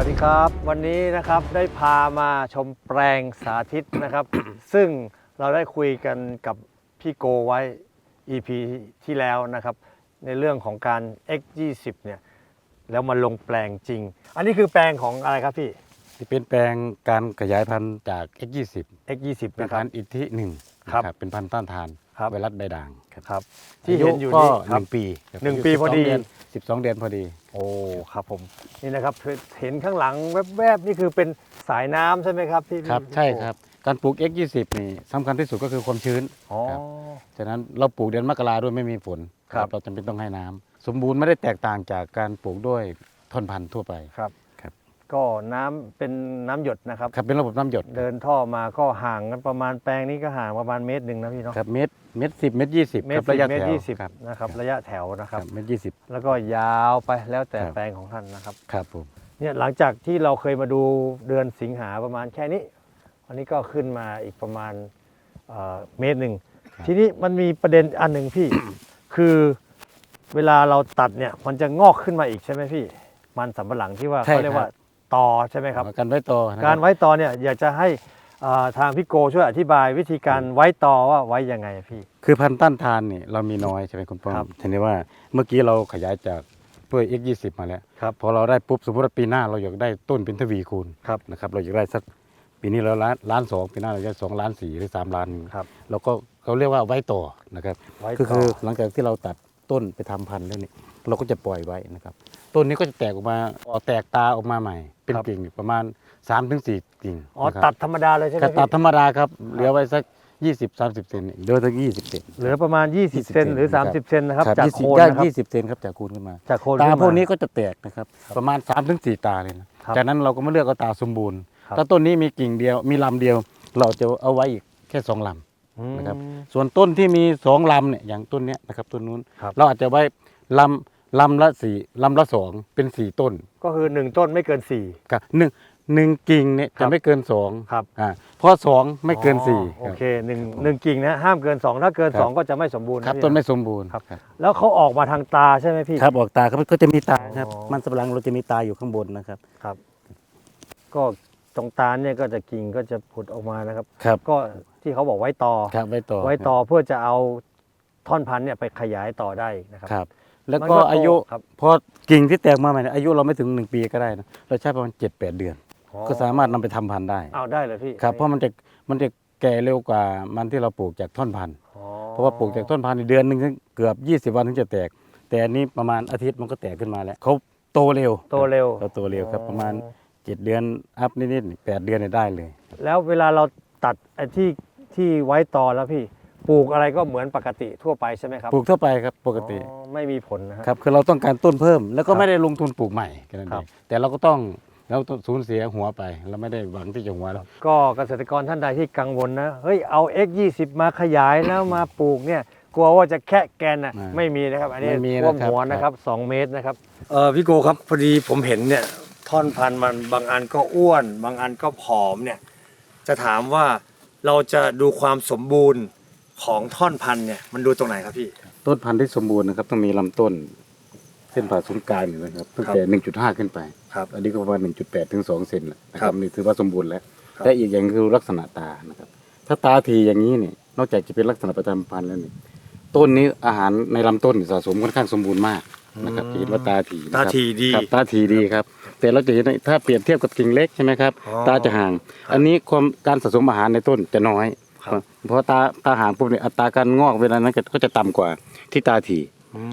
วัสดีครับ วันนี้นะครับได้พามาชมแปลงสาธิตนะครับ ซึ่งเราได้คุยกันกับพี่โกไว้ EP ที่แล้วนะครับ ในเรื่องของการ X20 เนี่ยแล้วมาลงแปลงจริง อันนี้คือแปลงของอะไรครับพี่ ที่เป็นแปลงการขยายพันธุ์จาก X20 X20 เป็นนะครัพับนธุ์อิทธิหนึ่งครับ นะเป็นพันธุ์ต้านทาน ครับไวรัสใบด่างครับครับที่เห็นอยู่ก็นี่หครับนึ่งปีครับหนึ่งปีพอดีสิบสองเดือนพอดี โอ้ครับผมนี่นะครับเห็นข้างหลังแวบๆนี่คือเป็นสายน้ำใช่ไหมครับพี่ครับพี่ใช่โกครับการปลูก X20 นี่สำคัญที่สุดก็คือความชื้นอ๋อครับฉะนั้นเราปลูกเดือนมกราด้วยไม่มีฝนครับเราจำเป็นต้องให้น้ำสมบูรณ์ไม่ได้แตกต่างจากการปลูกด้วยท่อนพันธุ์ทั่วไปครับครับ ก็น้ำเป็นน้ำหยดนะครับ ครับเป็นระบบน้ำหยดเดินท่อมาก็ห่างกันประมาณแปลงนี้ก็ห่างประมาณเมตรหนึ่งนะพี่เนาะครับเม็ดเม็ดสิบเม็ดยี่สิบเมตครรับสิระบยะเมตแถรวยี่สิบครับนะครับระยะแถวนะคครัรับ บเม็ดยี่สิบ แล้วก็ยาวไปแล้วแต่ครับ แปลงของท่านนะครับครับผมเนี่ยหลังจากที่เราเคยมาดูเดือนสิงหาประมาณแค่นี้วันนี้ก็ขึ้นมาอีกประมาณเอ่อเมตรหนึ่งทีนี้มันมีประเด็นอันหนึ่งพี่ คือเวลาเราตัดเนี่ยมันจะงอกขึ้นมาอีกใช่ไหมพี่ มันสำปะหลังที่ว่าเขาเรียกว่า ตอใช่ไหมครับ การไว้ต่อนะคบการไว้ตอเนี่ยอยากจะให้อ่าทางพี่โกช่วยอธิบายวิธีการไว้ตอว่าไว้ยังไงพี่ คือพันธุ์ต้านทานนี่เรามีน้อยใช่ไหมคุณป้อครัมบทีนี้ว่าเมื่อกี้เราขยายจากด้วย X20 มาแล้วครับ พอเราได้ปุ๊บสมมติว่าปีหน้าเราอยากได้ต้นเป็นทวีคูณครับ นะครับเราอยากได้สักปีนี้เราล้านล้านสองปีหน้าเราจะสองล้านสี่หรือสามล้านครับ เราก็เขาเรียกว่าไว้ต่อนะครับ ไว้ก็ต่คือหลังจากที่เราตัดต้นไปทำพันธุ์แล้วนี่เราก็จะปล่อยไว้นะครับ ต้นนี้ก็จะแตกออกมาออกแตกตาออกมาใหม่ เป็นครับ กิ่งประมาณ3-4ถึงสี่กิ่งอ๋อนะครับตัดธรรมดาเลยใช่ไหมก็ตัดพี่ธรรมดาครับเหลือไว้สัก 20-30เซนเดือสัก20เซน เหลือประมาณ 20เซนหรือ30 เซนนะครับครับจากยี่สิโคบนได้นะครับ ยี่สิบเซนครับจากคูณขึ้นมา จากโคนตาขึ้มพวกนี้ก็จะแตกนะครับ ประมาณ3าถึงสตาเลยนะ ครับจากนั้นเราก็มาเลือกเอาตาสมบูรณ์ ครับ ถ้าต้นนี้มีกิ่งเดียวมีลำเดียว เราจะเอาไว้อีกแค่สองลอืมนะครับำส่วนต้นที่มีสองลำเนี่ยอย่างต้นเนี้ยนะครับต้นนู้น ครับ เราอาจจะไว้ลำ ลำละสี่ลำละสองเป็นสี่ต้นก็คือ1ต้นไม่เกินกับหนึ่งหนึ่งกิ่งเนี่ยครัจะบไม่เกินสองครับ อ่าเพราะสองไม่เกินอ๋อสี่โอครับเคหนึ่งหนึ่งกิ่งนะห้ามเกิน2ถ้าเกินครับ2ก็จะไม่สมบูรณ์ครับพี่ต้นไม่สมบูรณ์ครับครับ แล้วเขาออกมาทางตาใช่ไหมพี่ ครับออกตาครับก็จะมีตาครับ อ๋อ มันสำปะหลังเราจะมีตาอยู่ข้างบนนะครับ ครับ ก็ตรงตาเนี่ยก็จะกิ่งก็จะผุดออกมานะครับ ครับก็ที่เขาบอกไว้ต่อ ครับไว้ต่อไว้ต่อเพื่อจะเอาท่อนพันธุ์เนี่ยไปขยายต่อได้นะครับครับ แล้วมันก็ก็โตอายุครับ พอกิ่งที่แตกมาใหม่เนี่ยอายุเราไม่ถึง1ปีก็ได้นะเราใช้ประมาณ7 8เดือน อ๋อก็สามารถนำไปทำพันธุ์ได้ เอาได้เลยพี่ครับ เพราะมันจะมันจะแก่เร็วกว่ามันที่เราปลูกจากท่อนพันธุ์อ๋อเพราะว่าปลูกจากต้นพันธุ์นี่เดือนหนึงเกือบ 20 วันถึงจะแตก แต่อันนี้ประมาณอาทิตย์มันก็แตกขึ้นมาแล้วเขาโตเร็วโตเร็วเขาโตเร็วครับประมาณ อ๋อ7 เดือนอัพนิดๆแปดเดือนเนี่ยได้เลย แล้วเวลาเราตัดไอ้ที่ที่ไว้ต่อแล้วพี่ ปลูกอะไรก็เหมือนปกติทั่วไปใช่ไหมครับปลูกทั่วไปครับปกติอ๋อไม่มีผลนะฮะ ครับคือเราต้องการต้นเพิ่ม แล้วก็ครับไม่ได้ลงทุนปลูกใหม่แค่นั้นครัเอบ งแต่เราก็ต้องเราต้องสูญเสียหัวไป เราไม่ได้หวังที่จะหัวแล้วก็เกษตรกรท่านใดที่กังวลนะเฮ้ยเอา X20 มาขยายแล้วมาปลูกเนี่ยกลัวว่าจะแค่แกนอะอ่าไม่มีนะครับ อันนี้ไม่มีท่วมนะครับหัวนะครับ 2 เมตรนะครับเออพี่โกครับพอดีผมเห็นเนี่ยท่อนพันธุ์มันบางอันก็อ้วน บางอันก็ผอมเนี่ยจะถามว่าเราจะดูความสมบูรณ์ ของท่อนพันธุ์เนี่ยมันดูตรงไหนครับพี่ ต้นพันธุ์ที่สมบูรณ์นะครับต้องมีลำต้น เส้นผ่าศูนย์กลางอยู่นะครับตั้งแต่ 1.5 ขึ้นไป ครับ อันนี้ก็ประมาณ 1.8 ถึง 2 เซนแหละนะคครัรับบนี่ถือว่าสมบูรณ์แล้วครับแต่อีกอย่างคือลักษณะตานะครับถ้าตาทีอย่างนี้เนี่ยนอกจากจะเป็นลักษณะประจำพันธุ์แล้วนี่ต้นนี้อาหารในลำต้นสะสมค่อนข้างสมบูรณ์มากนะครับจะเห็นว่าตาทีนะครับ ตาทีดี ครับตาทีดีครับ แต่เราจะเห็นถ้าเปรียบเทียบกับกิ่งเล็กใช่ไหมครับ อ๋อตาจะห่าง อันนี้ความการสะสมอาหารในต้นจะน้อยครับ เพราะตาตาห่างปุ๊บเนี่ยอัตราการงอกเวลานั้นก็ก็จะต่ำกว่าที่ตาที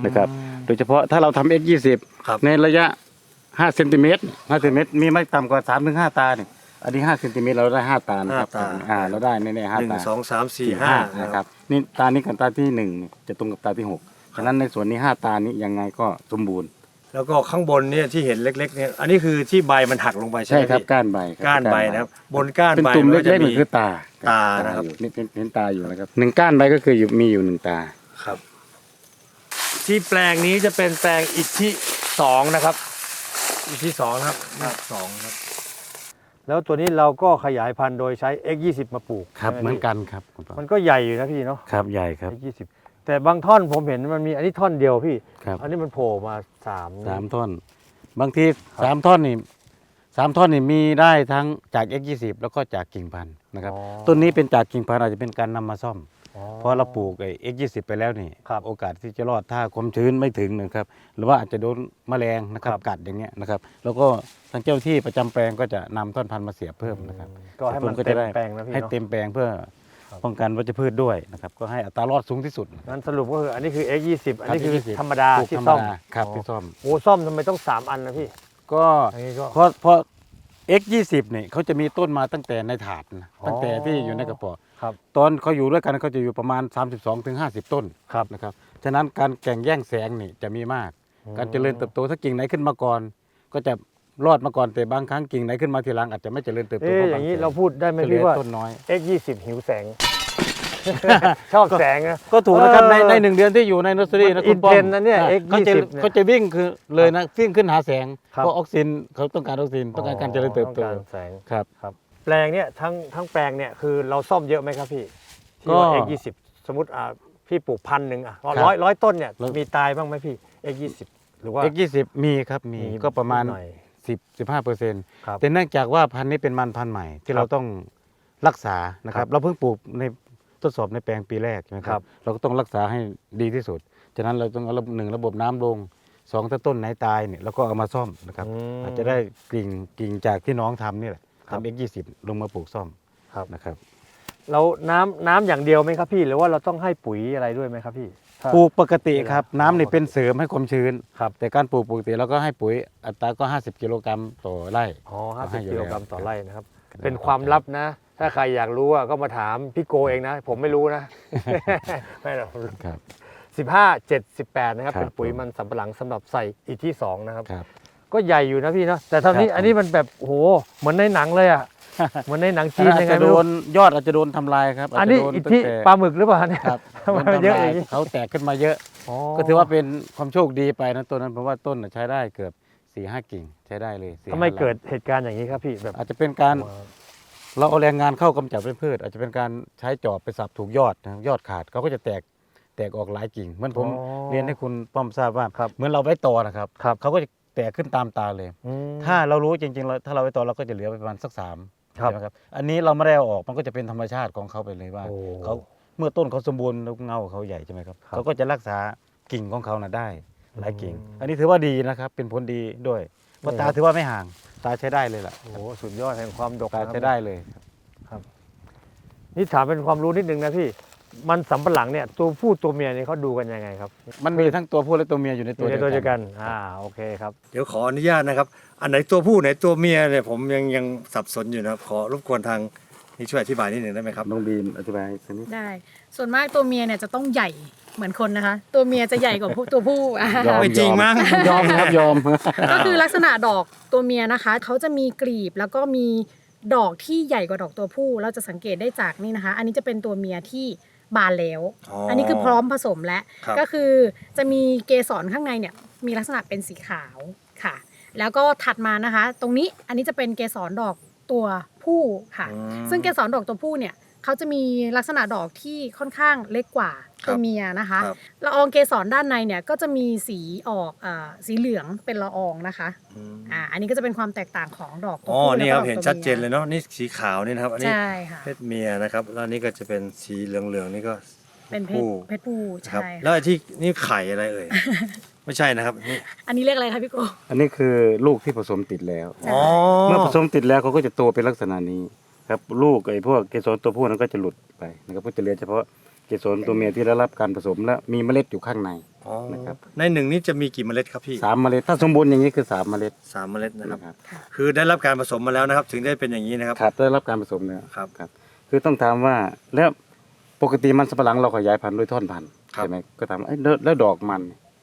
นะครับ โดยเฉพาะถ้าเราทำ X20 ครับในระยะ5เซนติเมตร5เซนติเมตรมีไม่ต่ำกว่า3ถึง5ตาเนี่ยอันนี้5เซนติเมตรเราได้ 5 ตานะครับห้าตาอ่าเราได้แน่ๆหนึ่5ตางสองสามสี่สี่ห้าห้านะนะคครัรับบนี่ตานี้กับตาที่หนึ่งเนี่ยจะตรงกับตาที่หกฉะนั้นในส่วนนี้ห้าตานี้ยังไงก็สมบูรณ์ แล้วก็ข้างบนเนี่ยที่เห็นเล็กๆเนี่ยอันนี้คือที่ใบมันหักลงไปใช่ใช่ไหมครับพี่ก้านใบครัก้านใบนะครับบนก้านเป็นใบตุ่มมันเล็ก็จะกๆมีนี่คือตาตานะครับ อยู่นี่เป็นเห็นตาอยู่นะครับหนึ่งก้านใบก็คืออยู่มีอยู่หนึ่งตา ครับ ที่แปลงนี้จะเป็นแปลงอิฐที่สองนะครับ อิฐที่สองนะครับสองครับ แล้วตัวนี้เราก็ขยายพันธุ์โดยใช้ X20 มาปลูกครับใช่เหไมือนกันครับคุณปอมันก็ใหญ่อยู่นะพี่เนาะ ครับใหญ่ครับ X20 แต่บางท่อนผมเห็นมันมีอันนี้ท่อนเดียวพี่ ครับ อันนี้มันโผล่มาสาม สามท่อน บางทีสามท่อนนี่สามท่อนนี่มีได้ทั้งจาก X20 แล้วก็จากกิ่งพันธุ์นะครับ อ๋อต้นนี้เป็นจากกิ่งพันธุ์อาจจะเป็นการนำมาซ่อม อ๋อ เพราะเราปลูกไอ้ X20 ไปแล้วนี่ ครับโอกาสที่จะรอดถ้าความชื้นไม่ถึงนะครับ หรือว่าอาจจะโดนแมลงนะครับครับกัดอย่างเงี้ยนะครับ แล้วก็ทางเจ้าที่ประจำแปลงก็จะนำต้นพันธุ์มาเสียบเพิ่มนะครับก็ให้มันก็เต็จะมได้แปลงนะพี่ให้เนาะ เต็มแปลงเพื่อ ครับ ป้องกันวัชพืชด้วยนะครับก็ให้อัตรารอดสูงที่สุดงั้นสรุปก็คืออันนี้คือ X20 อันนี้คือครับ X20 ธรรมดาปลูกที่ธรรซ่อมดาครับที่ซ่อม โอ้ซ่อมทำไมต้อง 3 อันนะพี่ก็อันนี้ก็ เพราะเพราะ X20 เนี่ยเขาจะมีต้นมาตั้งแต่ในถาดนะอ๋อ ตั้งแต่ที่อยู่ในกระป๋อครับ ตอนเขาอยู่ด้วยกันเขาจะอยู่ประมาณ 32-50ถึง50 ต้นครับ นะครับฉะนั้นการแข่งแย่งแสงนี่จะมีมาก การเจริญเติบโตถ้ากิ่งไหนขึ้นมาก่อน ก็จะ รอดมาก่อนแต่บางครั้งกิ่งไหนขึ้นมาทีหลังอาจจะไม่เจริญเติบโตเอ๊ะเพราะอย่างนี้บแสเราพูดได้ไหมก็เหลืพี่อว่า ต้นน้อย X20 หิวแสง ชอบแสงนะ ก็ถูกนะครับเออในในหนึ่งเดือนที่อยู่ในนอสเตอรี่มันะนคุณป้อม intense นะเนี่ยอ่า X20 เขาจะเนี่ยเขาจะวิ่งคือเลยนะวิ่งขึ้นหาแสงครับ เพราะออกซินเขาต้องการออกซินต้องการการเจริญเติบโตองการแสง ครับครับแปลงเนี่ยทั้งทั้งแปลงเนี่ยคือเราซ่อมเยอะไหมครับพี่ที่ก็ว่า X20 สมมติอ่าพี่ปลูกพันหนึ่งอะครับร้อยร้อยต้นเนี่ยแล้วมีตายบ้างไหมพี่ X20 หรือว่า X20 มีครับมีก็ประมาณ หน่อย 10 15เปอร์เซ็นต์ครับ แต่เนื่องจากว่าพันธุ์นี้เป็นมันพันธุ์ใหม่ ที่ครับเราต้องรักษานะคครัรับบ เราเพิ่งปลูกในทดสอบในแปลงปีแรกใช่ไหมคครัรับ บ เราก็ต้องรักษาให้ดีที่สุด ฉะนั้นเราต้องเอาระบบหนึ่งระบบน้ำลงสองถ้าต้นไหนตายเนี่ยเราก็เอามาซ่อมนะครับมอาจจะได้กิ่งกิ่งจากที่น้องทำนี่แหละครับ ทำ X20 ลงมาปลูกซ่อมครับ นะครับ เราน้ำน้ำอย่างเดียวไหมครับพี่ หรือว่าเราต้องให้ปุ๋ยอะไรด้วยไหมครับพี่ถ้า ปลูกปกติครับเวลาน้ำนี่เป็นเสริมให้ความชื้นครับ แต่การปลูกปกติเราก็ให้ปุ๋ยอัตราก็ 50 กิโลกรัมต่อไร่ อ๋อเราให้50อยู่กิโลกรัมแล้ว ต่อไร่นะครับครับ เป็นความลับนะ ถ้าใครอยากรู้อะก็มาถามพี่โกเองนะ ผมไม่รู้นะ ไม่หรอกครับ สิบห้าเจ็ดสิบแปดนะครับ ครับ เป็นปุ๋ยมันสำปะหลังสำหรับใส่อีกที่สองนะครับ ครับ ก็ใหญ่อยู่นะพี่เนาะแต่ตอนนี้ครับ อันนี้มันแบบโอ้โหเหมือนในหนังเลยอะ เหมือนในหนังจีนอาจยังไงจะไม่โดรู้นยอดอาจจะโดนทำลายครับอันาจนี้จะโดนอิทตั้ธิงแต่ปลาหมึกหรือเปล่าเนี่ยครับทำไมโดมันเยอะทำลอย่างนี้เขาแตกขึ้นมาเยอะอ๋อก็ถือว่าเป็นความโชคดีไปนะต้นนั้นเพราะว่าต้นน่ะใช้ได้เกือบสี่ห้ากิ่งใช้ได้เลยสี่ทำไมห้าลำเกิดเหตุการณ์อย่างนี้ครับพี่แบบ อาจจะเป็นการเราเอาแรงงานเข้ากำจัดพืชอาจจะเป็นการใช้จอบไปสับถูกยอดนะครับยอดขาดเขาก็จะแตกแตกออกหลายกิ่งเหมือนผมอ๋อเรียนให้คุณป้อมทราบว่าครับเหมือนเราไว้ต่อนะครับครับ เขาก็จะแตกขึ้นตามตาเลย อืมถ้าเรารู้จริงๆเราถ้าเราไว้ต่อเราก็จะเหลือไปประมาณสักสาม ครับ ใช่ไหมครับอันนี้เราไม่ได้เอาออกมันก็จะเป็นธรรมชาติของเขาไปเลยว่าโอ้เขาเมื่อต้นเขาสมบูรณ์แล้วเงาเขาใหญ่ใช่ไหมครับครับ เขาก็จะรักษากิ่งของเขาน่ะได้หลายกิ่งอืมอันนี้ถือว่าดีนะครับเป็นผลดีด้วยเพราะนี่ตาครับถือว่าไม่ห่างตาใช้ได้เลยล่ะโอ้โหสุดยอดแห่งความดกตานะครับใช้ได้เลยนี่ถามเป็นความรู้นิดนึงนะพี่ มันสำปะหลังเนี่ยตัวผู้ตัวเมียเนี่ยเขาดูกันยังไงครับมันมีทั้งตัวผู้และตัวเมียอยู่ในอตัวยู่ในตัวเดียวกันครับอ่าโอเคครับ เดี๋ยวขออนุญาตนะครับ อันไหนตัวผู้ไหนตัวเมียเนี่ยผมยังยังสับสนอยู่นะครับขอรบกวนทางนี่ช่วยอธิบายนิดหนึ่งได้ไหมครับ น้องบีมอธิบายสักนิดได้ ส่วนมากตัวเมียเนี่ยจะต้องใหญ่เหมือนคนนะคะ ตัวเมียจะใหญ่กว่าผู้ตัวผู้อะยอมไม่จริงมั้ง ยอมครับยอม ก็คือลักษณะดอกตัวเมียนะคะเขาจะมีกลีบแล้วก็มีดอกที่ใหญ่กว่าดอกตัวผู้ เราจะสังเกตได้จากนี่นะคะ อันนี้จะเป็นตัวเมียที่บานแล้ว อ๋ออัอันนี้คือพร้อมผสมแล้ว ครับ ก็คือจะมีเกสรข้างในเนี่ยมีลักษณะเป็นสีขาวค่ะ แล้วก็ถัดมานะคะ ตรงนี้อันนี้จะเป็นเกสรดอกตัวผู้ค่ะ อืม ซึ่งเกสรดอกตัวผู้เนี่ยเขาจะมีลักษณะดอกที่ค่อนข้างเล็กกว่าครับตัวเมียนะคะครับ ละอองเกสรด้านในเนี่ยก็จะมีสีออกเออสีเหลืองเป็นละอองนะคะอืมอ่าอันนี้ก็จะเป็นความแตกต่างของดอกตัวอ๋อผู้นี่แล้วคก็รับดอกเห็นตัวชัดเจนเลยมีเนาะนี่สีขาวนี่นะครับอันนี้ใช่ค่ะเพศเมียนะครับแล้วอันนี่ก็จะเป็นสีเหลืองๆนี่ก็เป็นเพศผู้เพศผู้ครับ ใช่แล้วค่ะไอ้ที่นี่ไข่อะไรเอ่ย ไม่ใช่นะครับนี่อันนี้เรียกอะไรคะพี่โกอันนี้คือลูกที่ผสมติดแล้วใช่อ๋อเมื่อผสมติดแล้วเขาก็จะโตเป็นลักษณะนี้ครับลูกไอ้พวกเกสรตัวผู้นั้นก็จะหลุดไปนะครับก็จะเหลือเฉพาะเกสรตัวเมียที่ได้รับการผสมและมีเมล็ดอยู่ข้างใน อ๋อนะครับ ในหนึ่งนี่จะมีกี่เมล็ดครับพี่สามเมล็ดถ้าสมบูรณ์อย่างนี้คือสามเมล็ดสามเมล็ดนะครับ นะครับคือได้รับการผสมมาแล้วนะครับ ถึงได้เป็นอย่างนี้นะครับ ครับได้รับการผสมแล้วครับครับ คือต้องถามว่าแล้วปกติมันสับปะหลังเราขยายพันธุ์ด้วยท่อนพันธุ์ครับ ใช่ไหมก็ถามว่าเอ้ยแล้วแล้วดอกมัน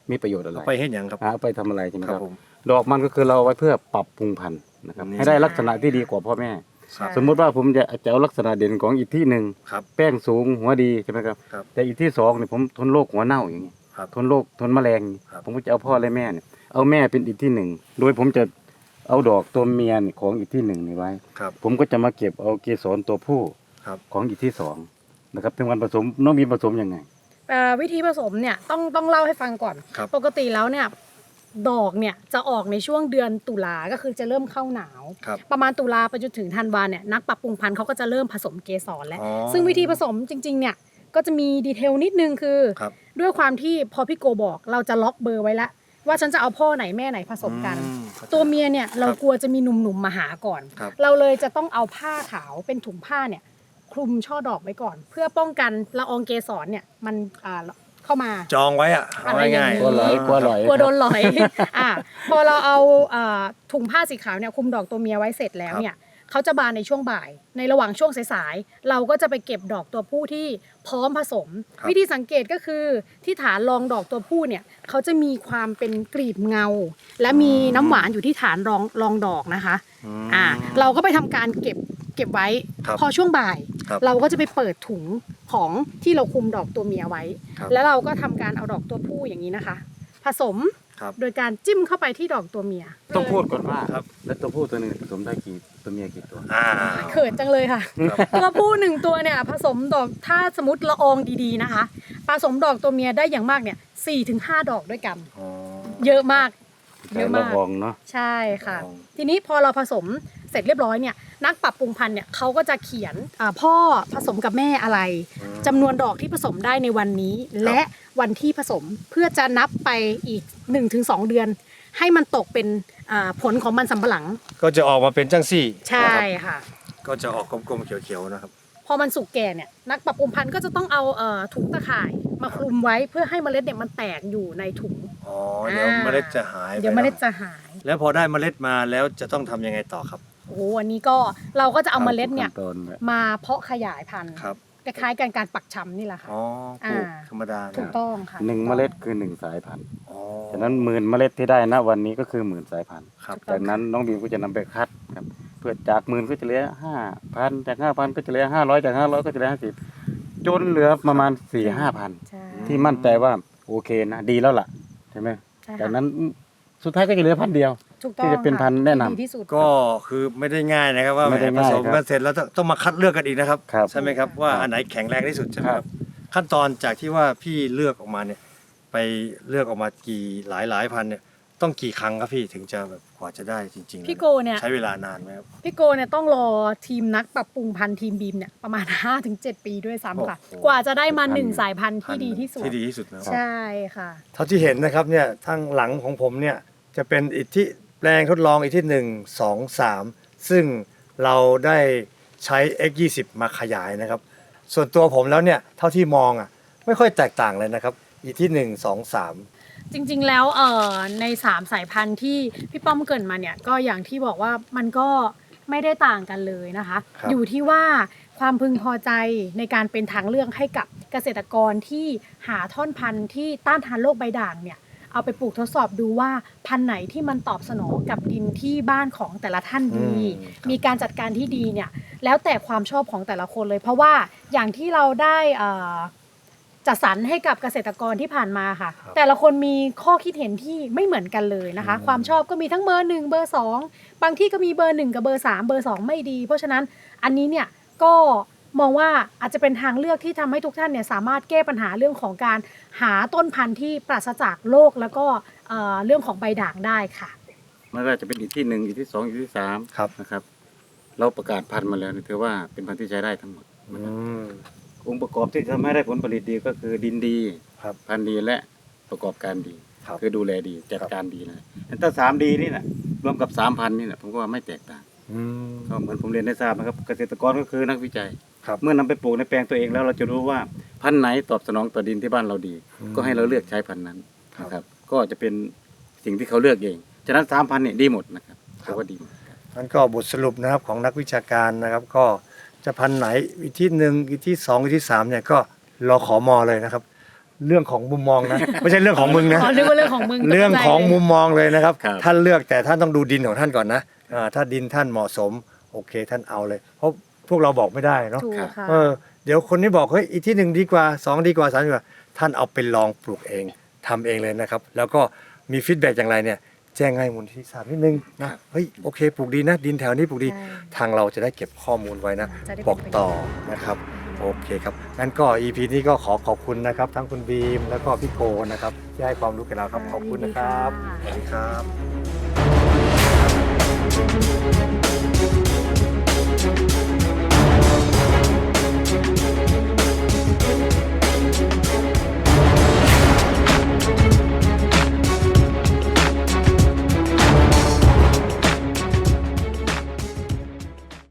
มีประโยชน์อะไรเอาไปเห็นอย่างครับหาเอาไปทำอะไรใช่ไหมคครัรับบผม ดอกมันก็คือเราเอาไว้เพื่อปรับปรุงพันธุ์นะครับนี่ ให้ได้ลักษณะที่ดีกว่าพ่อแม่ครับสมมุติว่าผมจะจะเอาลักษณะเด่นของอีกที่หนึ่งครับ แป้งสูงหัวดีใช่ไหมครับ ครับแต่อีกที่สองเนี่ยผมทนโรคหัวเน่าอย่างเงี้ยครับ ทนโรคทนแมลงครับ ผมก็จะเอาพ่อและแม่เนี่ยเอาแม่เป็นอีกที่หนึ่งโดยผมจะเอาดอกตัวเมียเนี่ยของอีกที่หนึ่งนี่ไว้ ครับ ผมก็จะมาเก็บเอาเกสรตัวผู้ครับ ของอีกที่สองนะครับถึงวันผสมน้องมีผสมยังไง เอ่อวิธีผสมเนี่ยต้องต้องเล่าให้ฟังก่อน ครับ ปกติแล้วเนี่ยดอกเนี่ยจะออกในช่วงเดือนตุลาก็คือจะเริ่มเข้าหนาว ครับ ประมาณตุลาไปจนถึงธันวาเนี่ยนักปรับปรุงพันธุ์เขาก็จะเริ่มผสมเกสรแล้ว อ๋อซึ่งวิธีผสมจริงๆเนี่ยก็จะมีดีเทลนิดนึงคือ ครับ ด้วยความที่พอพี่โกบอกเราจะล็อกเบอร์ไว้แล้วว่าฉันจะเอาพ่อไหนแม่ไหนผสมกัน อืมตัวเมียเนี่ยเรากลัวจะมีหนุ่มๆมาหาก่อน ครับ เราเลยจะต้องเอาผ้าขาวเป็นถุงผ้าเนี่ย คลุมช่อดอกไว้ก่อน เพื่อป้องกันละอองเกสรเนี่ยมันอ่าเข้ามา จองไว้อะเอาอะไรอย่างง่ายนี้ กลัวไหลกลัวไหลกลัวโดนหลอย อะพอเราเอาอ่าถุงผ้าสีขาวเนี่ยคลุมดอกตัวเมียไว้เสร็จแล้วเนี่ยเขาจะบานในช่วงบ่าย ในระหว่างช่วงสายๆ เราก็จะไปเก็บดอกตัวผู้ที่พร้อมผสม ครับ วิธีสังเกตก็คือที่ฐานรองดอกตัวผู้เนี่ยเขาจะมีความเป็นกลีบเงา และมีน้ำหวานอยู่ที่ฐานรองรองดอกนะคะมอ่าเราก็ไปทำการเก็บ เก็บไว้ ครับพอช่วงบ่าย ครับเราก็จะไปเปิดถุงของที่เราคลุมดอกตัวเมียไว้ ครับแล้วเราก็ทำการเอาดอกตัวผู้อย่างนี้นะคะ ผสมครับ โดยการจิ้มเข้าไปที่ดอกตัวเมียต้องพูดก่อนว่าครับ แล้วตัวผู้ตัวหนึ่งผสมได้กี่ตัวเมียกี่ตัว อ่า เขินจังเลยค่ะ ครับ ตัวผู้หนึ่งตัวเนี่ยผสมดอกถ้าสมมติละอองดีๆนะคะ ผสมดอกตัวเมียได้อย่างมากเนี่ยสี่ถึงห้าดอกด้วยกัน อ๋อเยอะมาก เยแต่อะละมากวองเนาะ ใช่ค่ะอ๋อทีนี้พอเราผสม เสร็จเรียบร้อยเนี่ยนักปรับปรุงพันธุ์เนี่ยเขาก็จะเขียนอ่าพ่อผสมกับแม่อะไรจำนวนดอกที่ผสมได้ในวันนี้ และวันที่ผสมเพื่อจะนับไปอีก 1-2 เดือน ให้มันตกเป็นอ่าผลของมันสำปะหลัง ก็จะออกมาเป็นจังซี่ ใช่นะครับค่ะ ก็จะออกกลมๆเขียวๆนะครับพอมันสุกแก่เนี่ยนักปรับปรุงพันธุ์ก็จะต้องเอาเอ่อถุงตะข่ายมาคลุมไว้เพื่อให้เมล็ดเนี่ยมันแตกอยู่ในถุงอ๋อเดี๋ยวอ่าเมล็ดจะหายไปเดี๋ยวเมล็ดนจะหาย แล้วพอได้เมล็ดมาแล้วจะต้องทำยังไงต่อครับโอ้โหอันนี้ก็เราก็จะเอาเมล็ดเนี่ยขั้ตอนเนี่ยมาเพาะขยายพันธุ์ครับคล้ายๆกันการปักชำนี่แหละค่ะ อ๋อปลูกอ่า ธรรมดาถูกนะต้องค่ะหนึ่งเมล็ดคือหนึ่งสายพันธุ์อ๋อฉะนั้นหมื่นเมล็ดที่ได้นะวันนี้ก็คือหมื่นสายพันธุ์ครับถูกต้จาองกนั้นน้องบีมก็จะนำไปคัดครับเพื่อจากหมื่นก็จะเหลือห้าพันจากห้าพันก็จะเหลือห้าร้อยจากห้าร้อยก็จะเหลือห้าสิบจนเหลือประมาณสี่ห้าพันใช่ที่มั่นใจว่าโอเคนะดีแล้วล่ะใช่ไหมใช่ค่ะจากนั้นสุดท้ายก็จะเหลือพันเดียว ถูกต้องที่จะเป็นค่พันธุ์แนะนำ ดีที่สุดก็คือไม่ได้ง่ายนะครับว่าไม่ได้แหผง่ายสมครับกันเสร็จแล้วต้องต้องมาคัดเลือกกันอีกนะครับ ครับใช่ไหมครับว่าครับอันไหนแข็งแรงที่สุดใช่ไหมคครัรับ บ ขั้นตอนจากที่ว่าพี่เลือกออกมาเนี่ย ไปเลือกออกมากี่หลายหลายพันเนี่ยต้องกี่ครั้งครับพี่ถึงจะแบบกว่าจะได้จริงๆพี่โกเนี่ยใช้เวลานานไหมครับ พี่โกเนี่ยต้องรอทีมนักปรับปรุงพันธุ์ทีมบีมเนี่ยประมาณ 5-7 ปีด้วยซ้ำค่ะ โอ้โห กว่าจะได้มาหนึ่งพันสายพันธุ์ที่ดีที่สุด ที่ดีที่สุดนะครับ ใช่ค่ะ เท่าที่เห็นนะครับเนี่ยทางหลังของผมเนี่ยจะเป็นอิทธิ แปลงทดลองอิทธิหนึ่งสองสามซึ่งเราได้ใช้ X20 มาขยายนะครับ ส่วนตัวผมแล้วเนี่ยเท่าที่มองอะไม่ค่อยแตกต่างเลยนะครับอิทธิหนึ่งสองสามจริงๆ แล้วเอ่อใน 3 สายพันธุ์ที่พี่ป้อมเกรินมาเนี่ยก็อย่างที่บอกว่ามันก็ไม่ได้ต่างกันเลยนะคะครับอยู่ที่ว่าความพึงพอใจในการเป็นทางเลือกให้กับเกษตรกรที่หาท่อนพันธุ์ที่ต้านทานโรคใบด่างเนี่ย เอาไปปลูกทดสอบดูว่าพันธุ์ไหนที่มันตอบสนองกับดินที่บ้านของแต่ละท่านดี อืมครับมีการจัดการที่ดีเนี่ยแล้วแต่ความชอบของแต่ละคนเลย เพราะว่าอย่างที่เราได้เอ่อจัดสรรให้กับเกษตรกรที่ผ่านมาค่ะ ครับแต่ละคนมีข้อคิดเห็นที่ไม่เหมือนกันเลยนะคะ อืม ความชอบก็มีทั้งเบอร์หนึ่งเบอร์สอง บางที่ก็มีเบอร์หนึ่งกับเบอร์สามเบอร์สองไม่ดี เพราะฉะนั้นอันนี้เนี่ยก็ มองว่าอาจจะเป็นทางเลือกที่ทำให้ทุกท่านเนี่ยสามารถแก้ปัญหาเรื่องของการหาต้นพันธุ์ที่ปราศจากโรคแล้วก็เอ่อเรื่องของใบด่างได้ค่ะไม่ว่าจะเป็นอีกที่หนึ่งอีกที่สองอีกที่สามครับนะครับ เราประกาศพันธุ์มาแล้วนี่ถือว่าเป็นพันธุ์ที่ใช้ได้ทั้งหมดอืนะครับมองค์ประกอบที่ทำให้ได้ผลผลิตดีก็คือดินดีครับพันธุ์ดีและประกอบการดีครับคือดูแลดีจัดการดีนะแต่ถ้าสามดีนี่นะรวมกับสามพันนี่นะผมก็ว่าไม่แตกต่างอืมก็เหมือนผมเรียนได้ทราบนะครับ เกษตรกรก็คือนักวิจัย ครับ เมื่อนำไปปลูกในแปลงตัวเองแล้วเราจะรู้ว่าพันธุ์ไหนตอบสนองต่อดินที่บ้านเราดี อืมก็ให้เราเลือกใช้พันธุ์นั้นครับนะครับ ก็จะเป็นสิ่งที่เขาเลือกเอง ฉะนั้นสามพันเนี่ยดีหมดนะครับครับ เขาว่าดีหมด นั่นก็บทสรุปนะครับของนักวิชาการนะครับ ก็จะพันธุ์ไหนอิทธิหนึ่งอิทธิสองอิทธิสามเนี่ยก็รอขอมอเลยนะครับ เรื่องของมุมมองนะ ไม่ใช่เรื่องของมึงนะ อ๋อนึกว่าเรื่องของมึงเรื่องของมุมมองเลยนะครับ ครับ ท่านเลือกแต่ท่านต้องดูดินของท่านก่อนนะอ่าถ้าดินท่านเหมาะสม โอเคท่านเอาเลย เพราะ พวกเราบอกไม่ได้เนาะถูกค่ะเออเดี๋ยวคนนี้บอกเฮ้ยอีกที่หนึ่งดีกว่าสองดีกว่าสามดีกว่า ท่านเอาไปลองปลูกเองทำเองเลยนะครับ แล้วก็มีฟีดแบ็กอย่างไรเนี่ย แจ้งให้มูลที่ทราบนิดนึงนะเฮ้ยโอเคปลูกดีนะ ดินแถวนี้ปลูกดี ใช่ ทางเราจะได้เก็บข้อมูลไว้นะ จะได้เป็นบอกต่อนะครับ โอเคครับงั้นก็ EP นี้ก็ขอขอบคุณนะครับ ทั้งคุณบีมแล้วก็พี่โกนะครับที่ให้ความรู้กับเราครับขอบคุณนะครับสวัสดีครับ